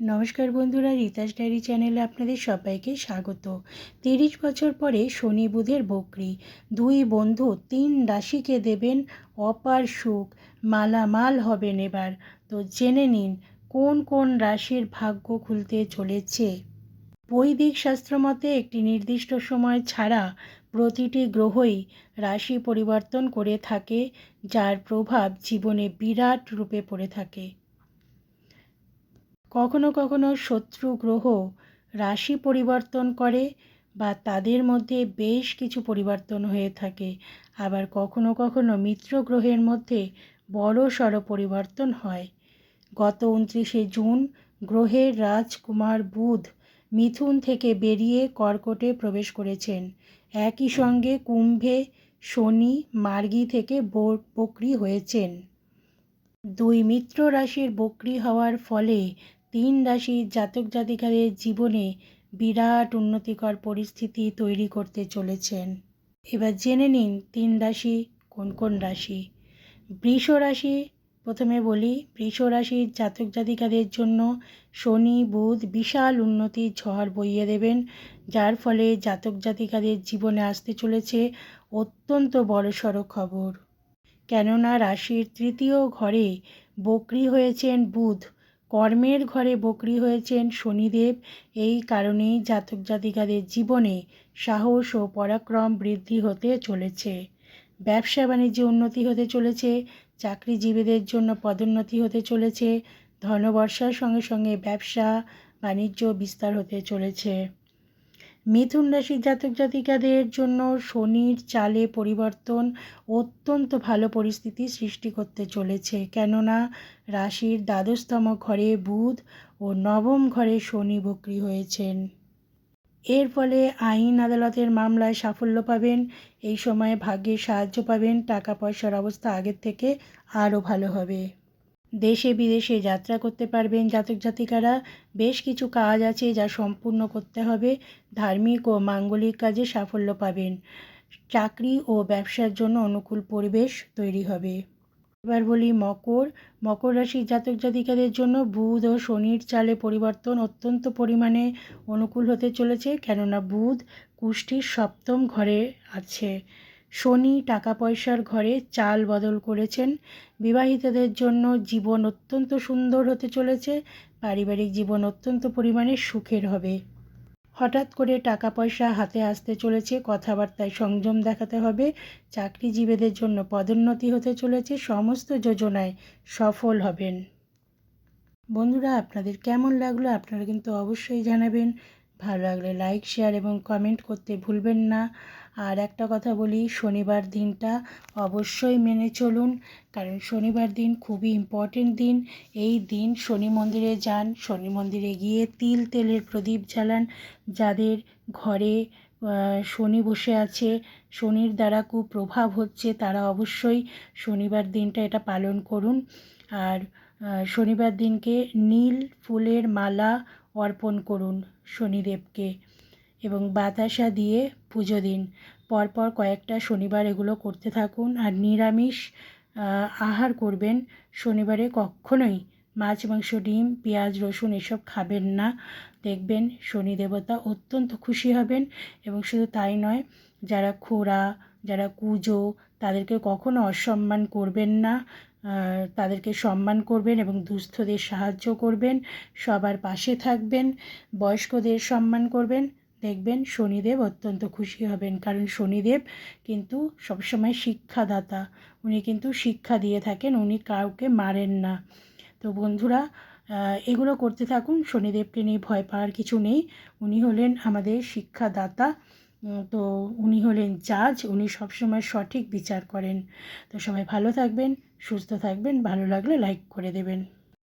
নমস্কার বন্ধুরা, রিতাস ডায়েরি চ্যানেলে আপনাদের সবাইকে স্বাগত। তিরিশ বছর পরে শনি বুধের বকরি। দুই বন্ধু, তিন রাশিকে দেবেন অপার সুখ, মালামাল হবেন এবার তো জেনে নিন, কোন কোন রাশির ভাগ্য খুলতে চলেছে? বৈদিক শাস্ত্র মতে একটি নির্দিষ্ট সময় ছাড়া প্রতিটি গ্রহই রাশি পরিবর্তন করে থাকে, যার প্রভাব জীবনে বিরাট রূপে পড়ে থাকে। কখনো কখনো শত্রু গ্রহ রাশি পরিবর্তন করে বা তাদের মধ্যে বেশ কিছু পরিবর্তন হয়ে থাকে। আবার কখনো কখনো মিত্র গ্রহের মধ্যে বড় সড় পরিবর্তন হয়। গত উনত্রিশে জুন গ্রহের রাজকুমার বুধ মিথুন থেকে বেরিয়ে কর্কটে প্রবেশ করেছেন। একই সঙ্গে কুম্ভে শনি মার্গী থেকে বকরি হয়েছেন। দুই মিত্র রাশির বকরি হওয়ার ফলে তিন রাশির জাতক জাতিকাদের জীবনে বিরাট উন্নতিকর পরিস্থিতি তৈরি করতে চলেছেন। এবার জেনে নিন তিন রাশি কোন কোন রাশি। বৃষ রাশি, প্রথমে বলি, বৃষ রাশির জাতক জাতিকাদের জন্য শনি, বুধ বিশাল উন্নতির ঝড় বইয়ে দেবেন, যার ফলে জাতক জাতিকাদের জীবনে আসতে চলেছে অত্যন্ত বড়সড় খবর। কেননা রাশির তৃতীয় ঘরে বকরি হয়েছেন বুধ। কর্মের ঘরে বকরি হয়েছেন শনিদেব। এই কারণেই জাতক জাতিকাদের জীবনে সাহস ও পরাক্রম বৃদ্ধি হতে চলেছে। ব্যবসা বাণিজ্যে উন্নতি হতে চলেছে, চাকরিজীবীদের জন্য পদোন্নতি হতে চলেছে, ধনবর্ষার সঙ্গে সঙ্গে ব্যবসা বাণিজ্য বিস্তার হতে চলেছে। মিথুন রাশির জাতক জাতিকাদের জন্য শনির চালে পরিবর্তন অত্যন্ত ভালো পরিস্থিতি সৃষ্টি করতে চলেছে। কেননা রাশির দ্বাদশতম ঘরে বুধ ও নবম ঘরে শনি বক্রি হয়েছেন। এর ফলে আইন আদালতের মামলায় সাফল্য পাবেন, এই সময়ে ভাগ্যের সাহায্য পাবেন, টাকা পয়সার অবস্থা আগের থেকে আরও ভালো হবে। দেশে বিদেশে যাত্রা করতে পারবেন জাতক জাতিকারা। বেশ কিছু কাজ আছে যা সম্পূর্ণ করতে হবে। ধার্মিক ও মাঙ্গলিক কাজে সাফল্য পাবেন। চাকরি ও ব্যবসার জন্য অনুকূল পরিবেশ তৈরি হবে। এবার বলি মকর। মকর রাশির জাতক জাতিকাদের জন্য বুধ ও শনির চালে পরিবর্তন অত্যন্ত পরিমাণে অনুকূল হতে চলেছে। কেননা বুধ কুষ্টির সপ্তম ঘরে আছে। শনি টাকা পয়সার ঘরে চাল বদল করেছেন। বিবাহিতদের জন্য জীবন অত্যন্ত সুন্দর হতে চলেছে। পারিবারিক জীবন অত্যন্ত পরিমাণে সুখের হবে। হঠাৎ করে টাকা পয়সা হাতে আসতে চলেছে। কথাবার্তায় সংযম দেখাতে হবে। চাকরিজীবীদের জন্য পদোন্নতি হতে চলেছে। সমস্ত যোজনায় সফল হবেন। বন্ধুরা, আপনাদের কেমন লাগল আপনারা কিন্তু অবশ্যই জানাবেন। ভালো লাগলে লাইক শেয়ার এবং কমেন্ট করতে ভুলবেন না। আর একটা কথা বলি, শনিবার দিনটা অবশ্যই মেনে চলুন, কারণ শনিবার দিন খুবই ইম্পর্টেন্ট দিন। এই দিন শনি মন্দিরে যান, শনি মন্দিরে গিয়ে তিল তেলের প্রদীপ জ্বালান। যাদের ঘরে শনি বসে আছে, শনির দ্বারা কুপ্রভাব হচ্ছে, তারা অবশ্যই শনিবার দিনটা এটা পালন করুন। আর শনিবার দিনকে নীল ফুলের মালা অর্পণ করুন শনিদেবকে এবং বাতাসা দিয়ে পুজো দিন। পরপর কয়েকটা শনিবার এগুলো করতে থাকুন আর নিরামিষ আহার করবেন। শনিবারে কখনোই মাছ, মাংস, ডিম, পেঁয়াজ, রসুন এসব খাবেন না। দেখবেন শনি দেবতা অত্যন্ত খুশি হবেন এবং শুধু তাই নয়, যারা খোরা যারা কুজো, তাদেরকে কখনো অসম্মান করবেন না। তাদেরকে সম্মান করবেন এবং দুস্থদের সাহায্য করবেন। সবার পাশে থাকবেন, বয়স্কদের সম্মান করবেন। দেখবেন শনিদেব অত্যন্ত খুশি হবেন, কারণ শনিদেব কিন্তু সবসময় শিক্ষাদাতা। উনি কিন্তু শিক্ষা দিয়ে থাকেন, উনি কাউকে মারেন না। তো বন্ধুরা এগুলো করতে থাকুন, শনিদেবকে নিয়ে ভয় পাওয়ার কিছু নেই। উনি হলেন আমাদের শিক্ষাদাতা। তো উনি হলেন জাজ উনি সবসময় সঠিক বিচার করেন। তো সবাই ভালো থাকবেন, সুস্থ থাকবেন, ভালো লাগলে লাইক করে দেবেন।